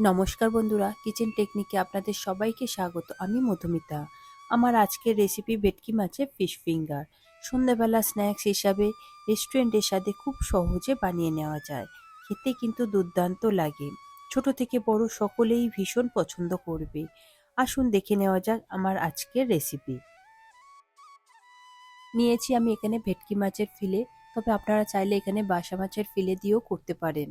নমস্কার বন্ধুরা কিচেন টেকনিকে আপনাদের সবাইকে স্বাগত। আমি মধুমিতা। আমার আজকের রেসিপি ভেটকি মাছের ফিশ ফিঙ্গার সন্ধ্যাবেলা স্ন্যাক্স হিসাবে রেস্টুরেন্টের সাথে খুব সহজে বানিয়ে নেওয়া যায়। খেতে কিন্তু দুর্দান্ত লাগে। ছোট থেকে বড় সকলেই ভীষণ পছন্দ করবে। আসুন দেখে নেওয়া যাক আমার আজকের রেসিপি নিয়েছি আমি এখানে ভেটকি মাছের ফিলে তবে আপনারা চাইলে এখানে বাসা মাছের ফিলে দিয়েও করতে পারেন।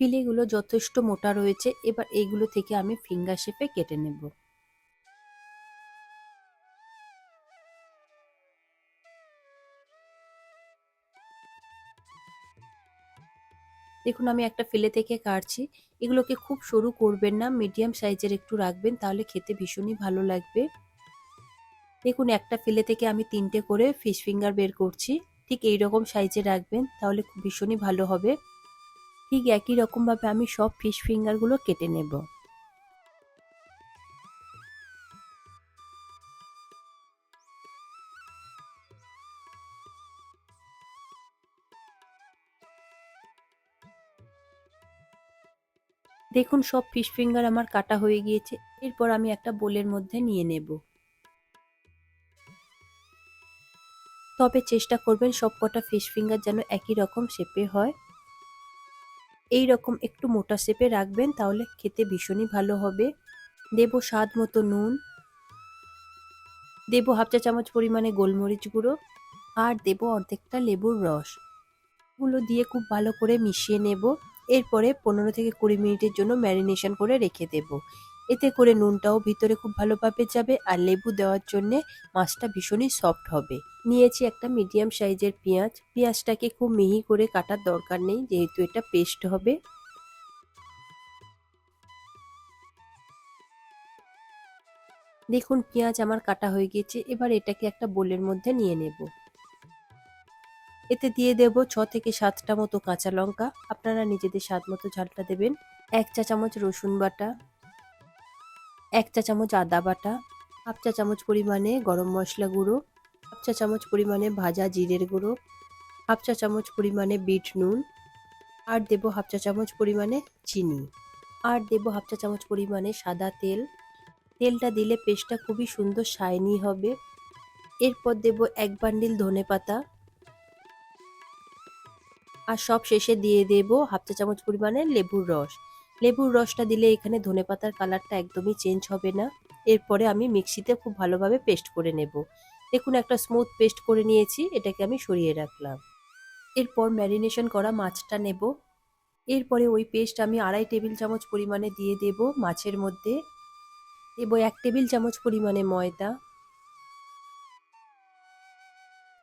ফিলেগুলো যথেষ্ট মোটা রয়েছে, এবার এইগুলো থেকে আমি ফিঙ্গার শেপে কেটে নেব। দেখুন, আমি একটা ফিলে থেকে কাটছি। এগুলোকে খুব সরু করবেন না, মিডিয়াম সাইজের একটু রাখবেন, তাহলে খেতে ভীষণই ভালো লাগবে। দেখুন, একটা ফিলে থেকে আমি তিনটে করে ফিশ ফিঙ্গার বের করছি। ঠিক এই রকম সাইজে রাখবেন, তাহলে ভীষণই ভালো হবে। ঠিক একই রকমভাবে আমি সব ফিশ ফিঙ্গারগুলো কেটে নেব। দেখুন, সব ফিশ ফিঙ্গার আমার কাটা হয়ে গিয়েছে, এরপর আমি একটা বোলের মধ্যে নিয়ে নেব। তবে চেষ্টা করবেন সব কটা ফিশ ফিঙ্গার যেন একই রকম শেপে হয়। এই রকম একটু মোটা শেপে রাখবেন, তাহলে খেতে ভীষণই ভালো হবে। দেব স্বাদ মতো নুন। দেব হাফ চা চামচ পরিমাণে গোলমরিচ গুঁড়ো। আর দেব অর্ধেকটা লেবুর রস। গুলো দিয়ে খুব ভালো করে মিশিয়ে নেব। এরপরে পনেরো থেকে কুড়ি মিনিটের জন্য ম্যারিনেশন করে রেখে দেব। এতে করে নুনটাও ভিতরে খুব ভালোভাবে যাবে আর লেবু দেওয়ার জন্যে মাছটা ভীষণই সফট হবে। নিয়েছি একটা মিডিয়াম সাইজের পেঁয়াজ। পেঁয়াজটাকে খুব মিহি করে কাটার দরকার নেই, যেহেতু এটা পেস্ট হবে। দেখুন, পেঁয়াজ আমার কাটা হয়ে গিয়েছে, এবার এটাকে একটা বোলের মধ্যে নিয়ে নেব। এতে দিয়ে দেব ছ থেকে সাতটা মতো কাঁচা লঙ্কা। আপনারা নিজেদের স্বাদ মতো ঝালটা দেবেন। এক চা চামচ রসুন বাটা এক চা চামচ আদা বাটা, হাফ চা চামচ পরিমাণে গরম মশলা গুঁড়ো, হাফ চা চামচ পরিমাণে ভাজা জিরের গুঁড়ো, হাফ চা চামচ পরিমাণে বিট নুন, আর দেব হাফ চা চামচ পরিমাণে চিনি। আর দেব হাফ চা চামচ পরিমাণে সাদা তেল। তেলটা দিলে পেস্টটা খুবই সুন্দর শাইনি হবে। এরপর দেব এক বান্ডিল ধনে পাতা। আর সব শেষে দিয়ে দেব হাফ চা চামচ পরিমাণে লেবুর রস। লেবুর রসটা দিলে এখানে ধনে পাতার কালারটা একদমই চেঞ্জ হবে না। এরপরে আমি মিক্সিতে খুব ভালোভাবে পেস্ট করে নেব। দেখুন, একটা স্মুথ পেস্ট করে নিয়েছি, এটাকে আমি সরিয়ে রাখলাম। এরপর ম্যারিনেশন করা মাছটা নেব। এরপরে ওই পেস্ট আমি আড়াই টেবিল চামচ পরিমাণে দিয়ে দেব মাছের মধ্যে। দেব এক টেবিল চামচ পরিমাণে ময়দা।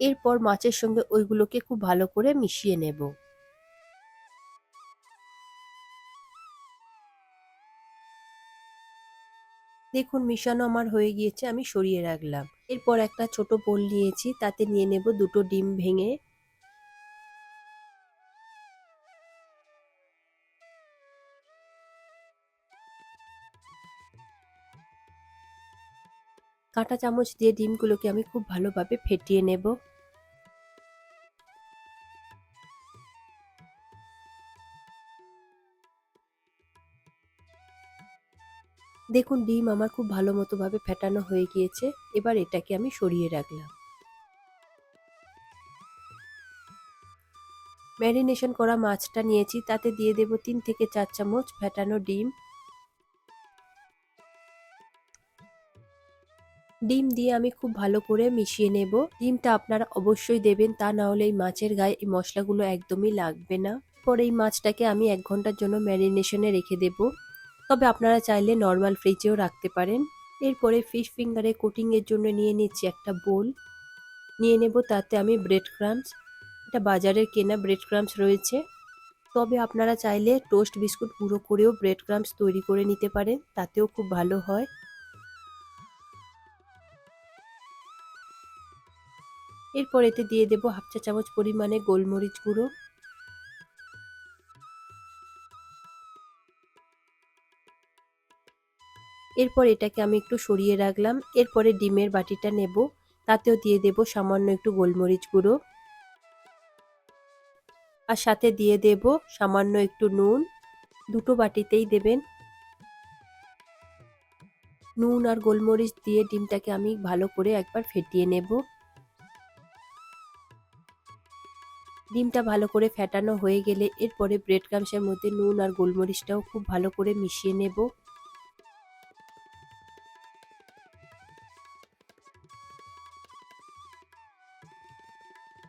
এরপর মাছের সঙ্গে ওইগুলোকে খুব ভালো করে মিশিয়ে নেব। দেখুন মিশানো আমার হয়ে গিয়েছে, আমি সরিয়ে রাখলাম। এরপর একটা ছোট পোল নিয়েছি, তাতে নিয়ে নেব দুটো ডিম ভেঙে। কাঁটা চামচ দিয়ে ডিমগুলোকে আমি খুব ভালোভাবে ফেটিয়ে নেব। দেখুন, ডিম আমার খুব ভালো মতো ভাবে ফেটানো হয়ে গিয়েছে, এবার এটাকে আমি সরিয়ে রাখলাম। ম্যারিনেশন করা মাছটা নিয়েছি, তাতে দিয়ে দেব তিন থেকে চার চামচ ফেটানো ডিম। ডিম দিয়ে আমি খুব ভালো করে মিশিয়ে নেব। ডিমটা আপনারা অবশ্যই দেবেন, তা না হলে এই মাছের গায়ে এই মশলাগুলো একদমই লাগবে না। পরে এই মাছটাকে আমি এক ঘণ্টার জন্য ম্যারিনেশনে রেখে দেব। তবে আপনারা চাইলে নর্মাল ফ্রিজেও রাখতে পারেন। এরপরে ফিশ ফিঙ্গারে কোটিংয়ের জন্য নিয়ে নিচ্ছি একটা বোল নিয়ে নেব তাতে আমি ব্রেড ক্রামস এটা বাজারের কেনা ব্রেড ক্রামস রয়েছে। তবে আপনারা চাইলে টোস্ট বিস্কুট গুঁড়ো করেও ব্রেড ক্রামস তৈরি করে নিতে পারেন, তাতেও খুব ভালো হয়। এরপর এতে দিয়ে দেব হাফ চা চামচ পরিমাণে গোলমরিচ গুঁড়ো। এরপর এটাকে আমি একটু সরিয়ে রাখলাম। এরপরে ডিমের বাটিটা নেব। তাতেও দিয়ে দেব সামান্য একটু গোলমরিচ গুঁড়ো। আর সাথে দিয়ে দেব সামান্য একটু নুন। দুটো বাটিতেই দেবেন। নুন আর গোলমরিচ দিয়ে ডিমটাকে আমি ভালো করে একবার ফেটিয়ে নেব। ডিমটা ভালো করে ফেটানো হয়ে গেলে এরপরে ব্রেড ক্রামসের মধ্যে নুন আর গোলমরিচটাও খুব ভালো করে মিশিয়ে নেব।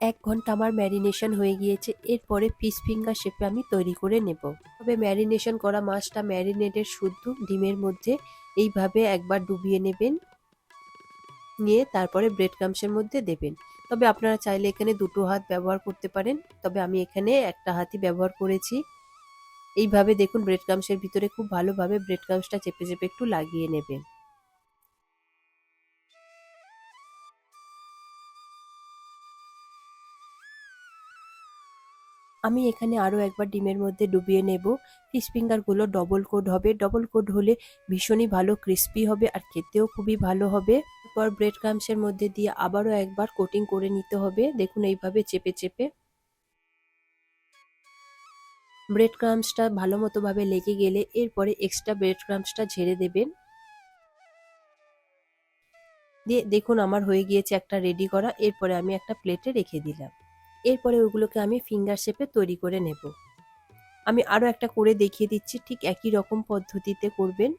এক ঘণ্টা আমার ম্যারিনেশন হয়ে গিয়েছে, এরপরে ফিশ ফিঙ্গার শেপে আমি তৈরি করে নেব। তবে ম্যারিনেশন করা মাছটা ম্যারিনেটের শুদ্ধ ডিমের মধ্যে এইভাবে একবার ডুবিয়ে নেবেন, নিয়ে তারপরে ব্রেড ক্রামসের মধ্যে দেবেন। তবে আপনারা চাইলে এখানে দুটো হাত ব্যবহার করতে পারেন, তবে আমি এখানে একটা হাতই ব্যবহার করেছি। এইভাবে দেখুন, ব্রেড ক্রামসের ভিতরে খুব ভালোভাবে ব্রেড ক্রামসটা চেপে চেপে একটু লাগিয়ে নেবেন। আমি এখানে আরও একবার ডিমের মধ্যে ডুবিয়ে নেব। ফিশ ফিঙ্গারগুলো ডবল কোড হবে। ডবল কোড হলে ভীষণই ভালো ক্রিস্পি হবে আর খেতেও খুবই ভালো হবে। তারপর ব্রেড ক্রামসের মধ্যে দিয়ে আবারও একবার কোটিং করে নিতে হবে। দেখুন এইভাবে চেপে চেপে। ব্রেড ক্রামসটা ভালো মতোভাবে লেগে গেলে এরপরে এক্সট্রা ব্রেড ক্রামসটা ঝেড়ে দেবেন। দিয়ে দেখুন আমার হয়ে গিয়েছে একটা রেডি করা। এরপরে আমি একটা প্লেটে রেখে দিলাম। এরপরে ওগুলোকে আমি ফিঙ্গার শেপে তৈরি করে নেব। আমি আরও একটা করে দেখিয়ে দিচ্ছি, ঠিক একই রকম পদ্ধতিতে করবেন।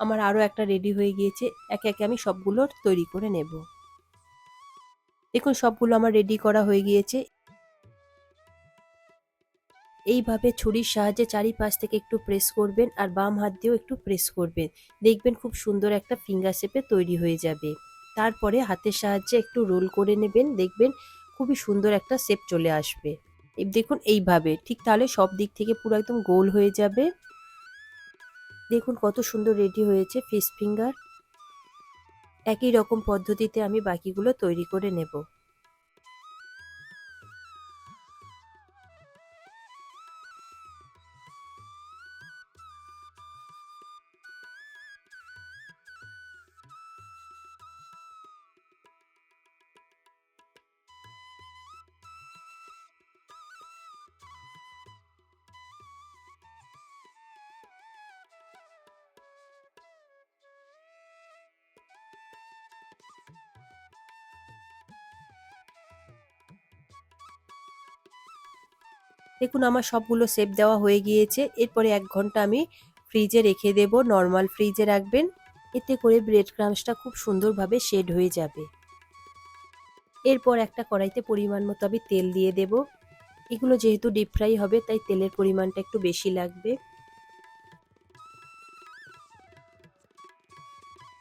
আমার আরও একটা রেডি হয়ে গিয়েছে, একে একে আমি সবগুলো তৈরি করে নেব। দেখুন, সবগুলো আমার রেডি করা হয়ে গিয়েছে। এইভাবে ছুরির সাহায্যে চারিপাশ থেকে একটু প্রেস করবেন আর বাম হাত দিয়েও একটু প্রেস করবেন। দেখবেন খুব সুন্দর একটা ফিঙ্গার শেপে তৈরি হয়ে যাবে। তারপরে হাতের সাহায্যে একটু রোল করে নেবেন। দেখবেন খুবই সুন্দর একটা শেপ চলে আসবে। দেখুন এইভাবে। ঠিক তাহলে সব দিক থেকে পুরো একদম গোল হয়ে যাবে। দেখুন কত সুন্দর রেডি হয়েছে ফিশ ফিঙ্গার একই রকম পদ্ধতিতে আমি বাকিগুলো তৈরি করে নেব। দেখুন আমার সবগুলো সেপ দেওয়া হয়ে গিয়েছে। এরপরে এক ঘণ্টা আমি ফ্রিজে রেখে দেব। নর্মাল ফ্রিজে রাখবেন। এতে করে ব্রেড ক্রামসটা খুব সুন্দরভাবে শেড হয়ে যাবে। এরপর একটা কড়াইতে পরিমাণ মতো আমি তেল দিয়ে দেব। এগুলো যেহেতু ডিপ ফ্রাই হবে, তাই তেলের পরিমাণটা একটু বেশি লাগবে।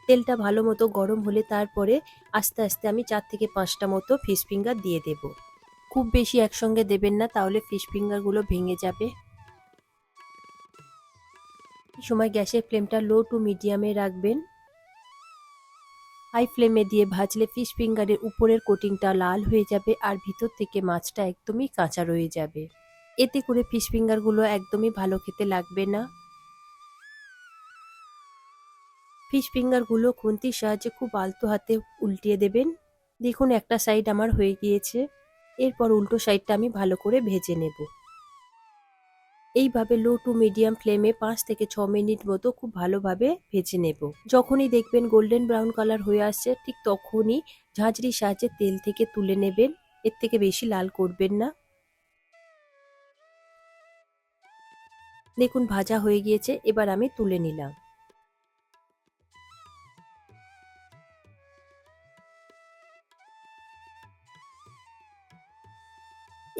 তেলটা ভালো মতো গরম হলে তারপরে আস্তে আস্তে আমি চার থেকে পাঁচটা মতো ফিশ ফিঙ্গার দিয়ে দেবো। খুব বেশি একসঙ্গে দেবেন না, তাহলে ফিশ ফিঙ্গারগুলো ভেঙে যাবে। সময় গ্যাসের ফ্লেমটা লো টু মিডিয়ামে রাখবেন। হাই ফ্লেমে দিয়ে ভাজলে ফিশ ফিঙ্গারের উপরের কোটিংটা লাল হয়ে যাবে আর ভিতর থেকে মাছটা একদমই কাঁচা রয়ে যাবে। এতে করে ফিশ ফিঙ্গারগুলো একদমই ভালো খেতে লাগবে না। ফিশ ফিঙ্গারগুলো খুন্তির সাহায্যে খুব আলতো হাতে উল্টিয়ে দেবেন। দেখুন একটা সাইড আমার হয়ে গিয়েছে। এরপর উল্টো সাইডটা আমি ভালো করে ভেজে নেব। এইভাবে লো টু মিডিয়াম ফ্লেমে পাঁচ থেকে ছ মিনিট মতো খুব ভালোভাবে ভেজে নেব। যখনই দেখবেন গোল্ডেন ব্রাউন কালার হয়ে আসছে, ঠিক তখনই ঝাঁঝরির সাহায্যে তেল থেকে তুলে নেবেন। এর থেকে বেশি লাল করবেন না। দেখুন, ভাজা হয়ে গিয়েছে, এবার আমি তুলে নিলাম।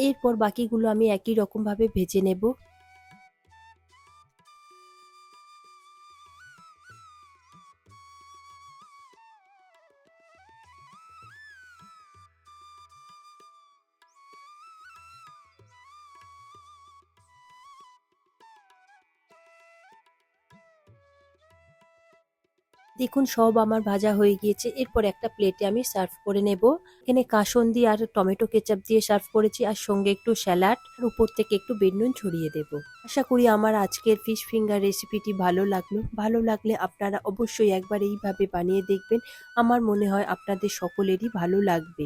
এরপর বাকিগুলো আমি একই রকমভাবে ভেজে নেব। দেখুন, সব আমার ভাজা হয়ে গিয়েছে। এরপর একটা প্লেটে আমি সার্ভ করে নেব। এখানে কাসন্দি আর টমেটো কেচাপ দিয়ে সার্ভ করেছি, আর সঙ্গে একটু স্যালাড আর উপর থেকে একটু বেডনুন ছড়িয়ে দেব। আশা করি আমার আজকের ফিশ ফিঙ্গার রেসিপিটি ভালো লাগল। ভালো লাগলে আপনারা অবশ্যই একবার এইভাবে বানিয়ে দেখবেন। আমার মনে হয় আপনাদের সকলেরই ভালো লাগবে।